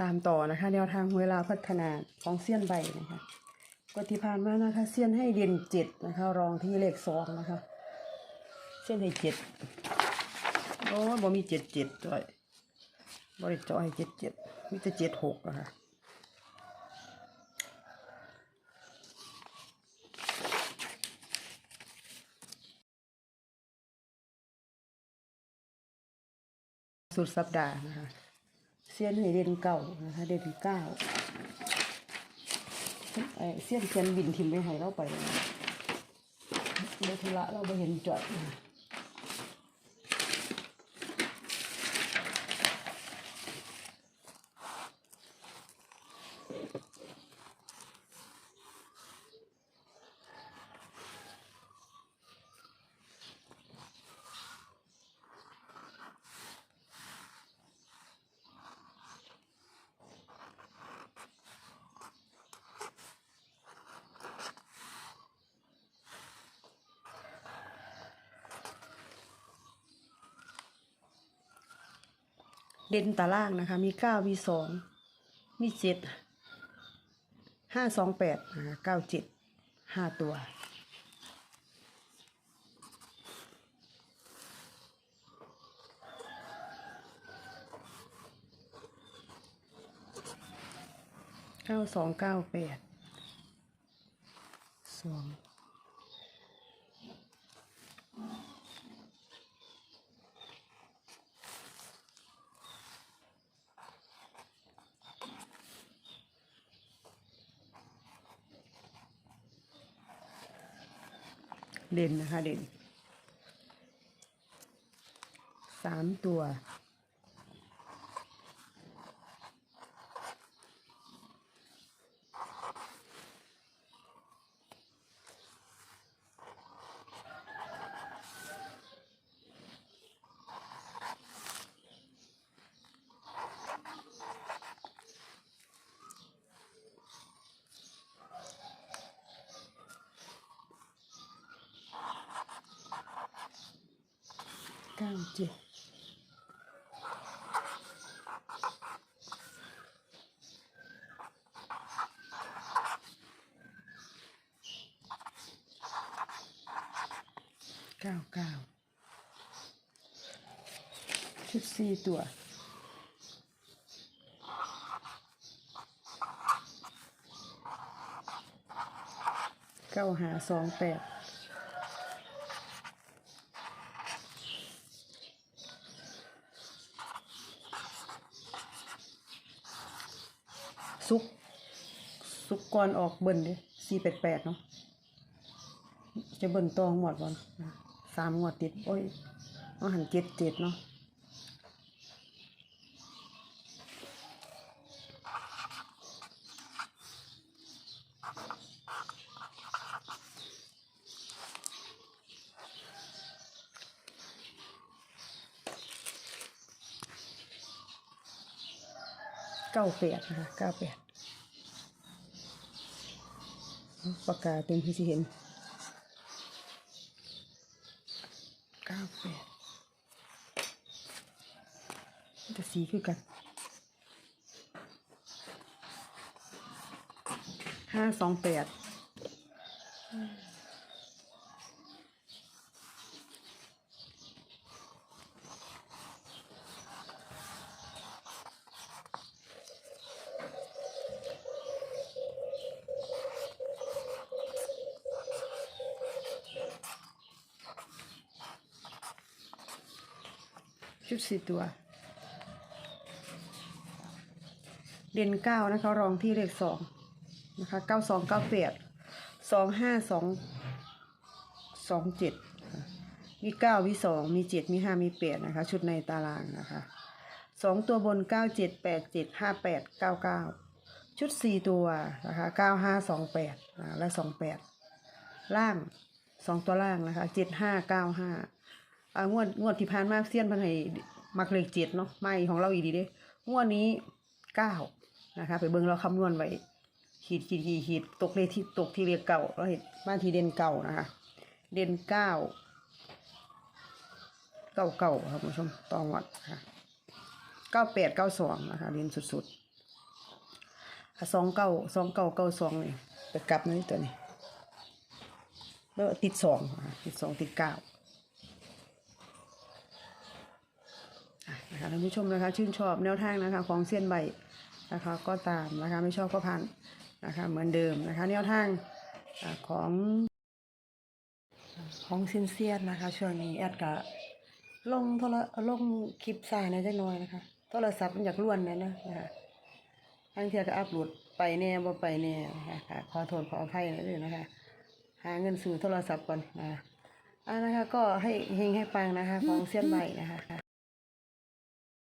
ตามต่อนะคะแนวทางเวลาพัฒนาของเซียนใบนะคะก็ที่ผ่านมานะคะเซียนให้เด่นเจ็ดนะคะ รองที่เลขสองนะคะเซียนให้เจ็ดโอ้บ่มีเจ็ดเจ็ดด้วยบริจอยเจ็ดเจ็ดมีแต่เจ็ดหกอะคะสุดสัปดาห์นะคะ เสียนให้เด่นเก่านะคะเด่นเก้าเอ้เสียนเสียนบินทิมไปให้เราไปเลยเดี๋ยวธุระเราไปเห็นจอด เด่นตารางนะคะ มีเก้ามีสองมีเจ็ดห้าสองแปดนะคะเก้าเจ็ดห้าตัว เก้าสองเก้าแปดสอง เด่นนะคะเด่นสามตัว เก้าเจ็ดเก้าเก้าชุดสี่ตัวเก้าหาสองแปด ซุกซุกก่อนออกเบิ่นเด้สี่แปดแปดเนาะจะเบิ่นตองหมดบอลสามงวดติด โอ้ยอาหันเจ็ดเจ็ดเนาะ เก้าแปดนะคะเก้าแปดปากกาเต็มที่สิเห็นเก้าแปดจะสีคือกันห้าสองแปด ชุดสี่ตัว เด่นเก้านะคะ รองที่เลขสองนะคะเก้าสองเก้าแปดสองห้าสองสองเจ็ดมีเก้ามีสองมีเจ็ดมีห้ามีแปดนะคะ ชุดในตารางนะคะสองตัวบนเก้าเจ็ดแปดเจ็ดห้าแปดเก้าเก้าชุดสี่ตัวนะคะเก้าห้าสองแปดและสองแปดล่างสองตัวล่างนะคะเจ็ดห้าเก้าห้า อ่างวดงวดที่ผ่านมาเซียนเพันให้มักเลขเจ็ดเนาะไม่ของเราอีดีเด้งวดนี้เก้านะคะ ไปเบิ่งเราคำนวณไว้ขีดขีดขีดขีดตกเลขที่ตกที่เลขเก่าเราเห็นบ้านที่เด่นเก่านะคะ เด่นเก้าเก้าเก่าครับคุณผู้ชมตองวัดค่ะเก้าแปดเก้าสองนะคะเด่นสุดๆสองเก้าสองเก้าเก้าสองนี่ไปกลับนี่ตัวนี้แล้วติดสองติดสองติดเก้าอะนะ คะท่านผู้ชมนะคะ ชื่นชอบแนวทางนะคะ ของเซียนใบนะคะ ก็ตามนะคะไม่ชอบก็ผ่านนะคะ เหมือนเดิมนะคะ แนวทางอของของซินเซียนนะคะช่วงนี้แอดก็ลงโทรลงคลิปสายในจักหน่อยนะคะโทรศัพท์มันอยากล้วนเลยนะนะคะทางเทียก็อัพโหลดไปแน่บ่ไปแน่นะคะค่ะขอโทษขออภัยนะด้วยนะคะ หาเงินซื้อโทรศัพท์ก่อนนะคะอ่านะคะ ก็ให้เฮงให้ปังนะคะ ของเซียนใบนะคะ